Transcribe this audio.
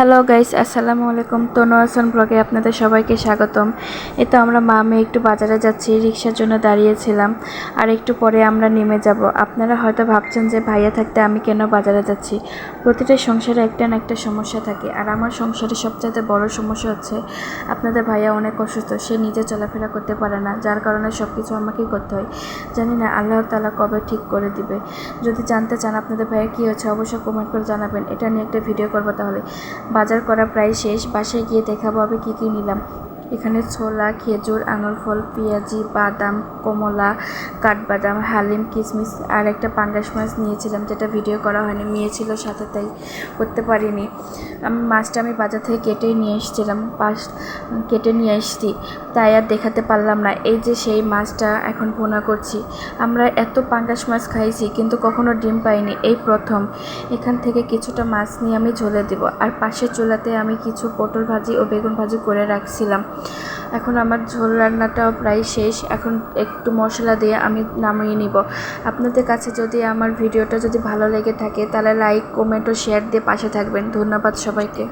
Hello guys আসসালামু আলাইকুম তনু হাসান ব্লগে আপনাদের সবাইকে স্বাগতম। এই তো আমরা মা মেয়ে একটু বাজারে যাচ্ছি। রিক্সার জন্য দাঁড়িয়েছিলাম। আর একটু পরে আমরা নেমে যাব। আপনারা হয়তো ভাবছেন যে, ভাইয়া থাকতে আমি কেন বাজারে যাচ্ছি? প্রতিটা সংসারে একটা না একটা সমস্যা থাকে। আর আমার সংসারে সবচাইতে বড় সমস্যা হচ্ছে, আপনাদের ভাইয়া অনেক অসুস্থ। সে নিজে চলাফেরা করতে পারে না। যার কারণে সব কিছু আমাকেই করতে হয়। জানি না, আল্লাহ তালা কবে ঠিক করে দিবে। যদি জানতে চান আপনাদের ভাইয়া কী হচ্ছে অবশ্যই কমেন্ট করে জানাবেন। এটা নিয়ে একটা ভিডিও করব তাহলে। বাজার করা প্রায় শেষ বাসায় গিয়ে দেখাবো আমি কী কী নিলাম। এখানে ছোলা, খেজুর, আঙুর ফল, পেঁয়াজি, বাদাম, কমলা, কাঠবাদাম, হালিম কিশমিশ আর একটা পাঙ্গাস মাছ নিয়েছিলাম যেটা ভিডিও করা হয়নি, মেয়ে ছিল সাথে তাই করতে পারিনি। আমি, মাছটা আমি বাজার থেকে কেটে নিয়ে এসেছিলাম, পাশ, কেটে নিয়ে এসেছি, তাই আর দেখাতে পারলাম না। এই যে সেই মাছটা এখন পোনা করছি। আমরা এত পাঙ্গাস মাছ খাইছি, কিন্তু কখনো ডিম পাইনি। এই প্রথম। এখান থেকে কিছুটা মাছ নিয়ে আমি ঝোলে দেব। আর পাশের চুলাতে আমি কিছু পটল ভাজি ও বেগুন ভাজি করে রাখছিলাম। এখন আমার ঝোল রান্নাটাও প্রায় শেষ। এখন একটু মশলা দিয়ে আমি নামিয়ে নিব। আপনাদের কাছে যদি আমার ভিডিওটা যদি ভালো লেগে থাকে, তাহলে লাইক কমেন্ট ও শেয়ার দিয়ে পাশে থাকবেন। ধন্যবাদ সবাইকে।